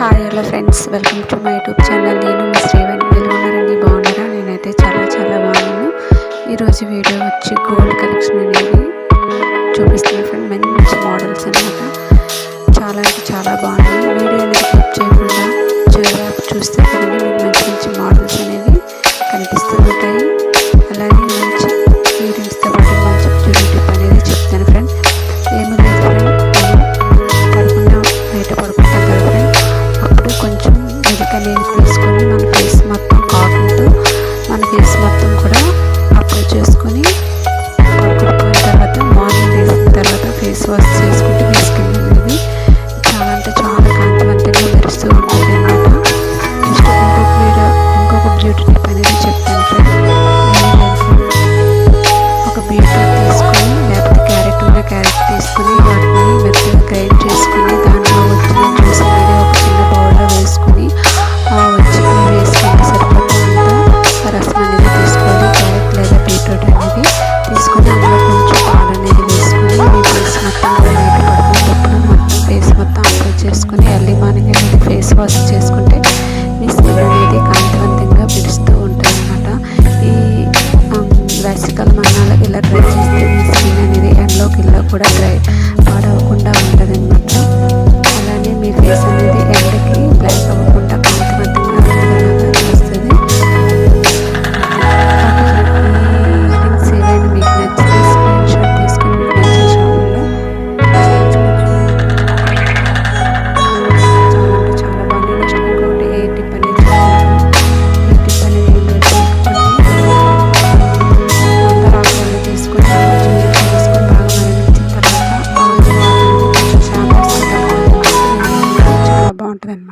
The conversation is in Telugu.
Hi hello friends welcome to my YouTube channel నేను మీ శ్రీవణి. ఎలా బాగున్నారా? నేనైతే చాలా చాలా బాగున్నాను. ఈరోజు వీడియో వచ్చి గోల్డ్ కలెక్షన్ అనేది చూపిస్తున్నాను ఫ్రెండ్ మంచి మోడల్స్ అనమాట చాలా అంటే చాలా బాగున్నాయి. వీడియో అనేది క్లిక్ చేయకుండా చివరిగా చూస్తే కనుక మీకు మంచి మంచి మోడల్స్ అనేవి కనిపిస్తూ ఉంటాయి. అలాగే మంచి వీడియోస్తో పాటు మంచి యూట్యూబ్ అనేది చెప్తాను ఫ్రెండ్ ఏమీ లేదు ఫ్రెండ్ బయట పడుకుంటాం కదా ఫ్రెండ్ అప్పుడు కొంచెం మిల్క్ నీళ్ళు తీసుకొని మన ఫేస్ మొత్తం కాకుంటూ మన ఫేస్ మొత్తం కూడా అప్లై చేసుకొని పడుకుని తర్వాత మార్నింగ్ వేసిన తర్వాత ఫేస్ వాష్ చేసుకొని ఇలా ట్రై చేస్తే మీ స్కిన్ అనేది ఎండలోకి ఇలా కూడా డ్రై బాగుంటుంది అనమాట